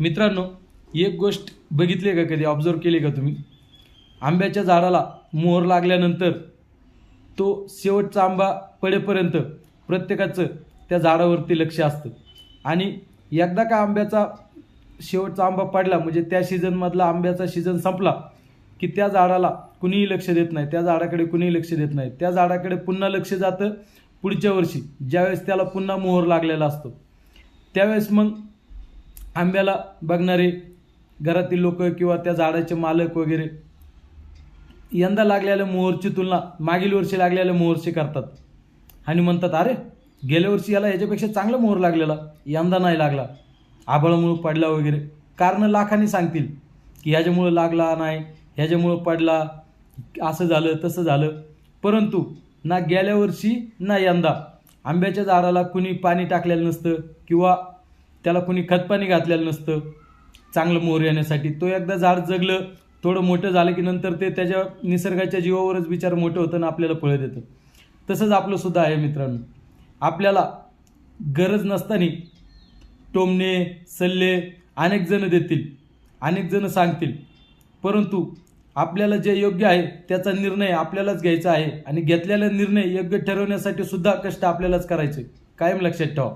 मित्रांनो एक गोष्ट बघितली का कधी? ऑब्झर्व केली का तुम्ही? आंब्याच्या झाडाला मोहर लागल्यानंतर तो शेवटचा आंबा पडेपर्यंत प्रत्येकाचं त्या झाडावरती लक्ष असतं. आणि एकदा का आंब्याचा शेवटचा आंबा पडला म्हणजे त्या सीझनमधला आंब्याचा सीझन संपला की त्या झाडाला कुणीही लक्ष देत नाही त्या झाडाकडे कुणीही लक्ष देत नाही. त्या झाडाकडे पुन्हा लक्ष जातं पुढच्या वर्षी ज्यावेळेस त्याला पुन्हा मोहर लागलेला असतो. त्यावेळेस मग आंब्याला बघणारे घरातील लोक किंवा त्या झाडाचे मालक वगैरे यंदा लागलेल्या मोहरची तुलना मागील वर्षी लागलेल्या मोहरशी करतात. आणि म्हणतात अरे गेल्या वर्षी याला याच्यापेक्षा चांगला मोहर लागलेला यंदा नाही लागला. आभळामुळं पडला वगैरे. कारणं लाखांनी सांगतील की ह्याच्यामुळं लागला नाही ह्याच्यामुळं पडला असं झालं तसं झालं. परंतु ना गेल्या वर्षी ना यंदा. आंब्याच्या झाडाला कुणी पाणी टाकलेलं नसतं किंवा त्याला कुणी खतपाणी घातलेलं नसतं. चांगलं मोहर येण्यासाठी. तो एकदा झाड जगलं थोडं मोठं झालं की नंतर ते त्याच्या निसर्गाच्या जीवावरच विचार मोठं होतं आणि आपल्याला फळं देतं. तसंच आपलं सुद्धा आहे मित्रांनो. आपल्याला गरज नसताना टोमणे सल्ले अनेक जण देतील अनेक जण सांगतील. परंतु आपल्याला जे योग्य आहे त्याचा निर्णय आपल्यालाच घ्यायचा आहे आणि घेतलेला निर्णय योग्य ठरवण्यासाठी सुद्धा कष्ट आपल्यालाच करायचे. कायम लक्षात ठेवा.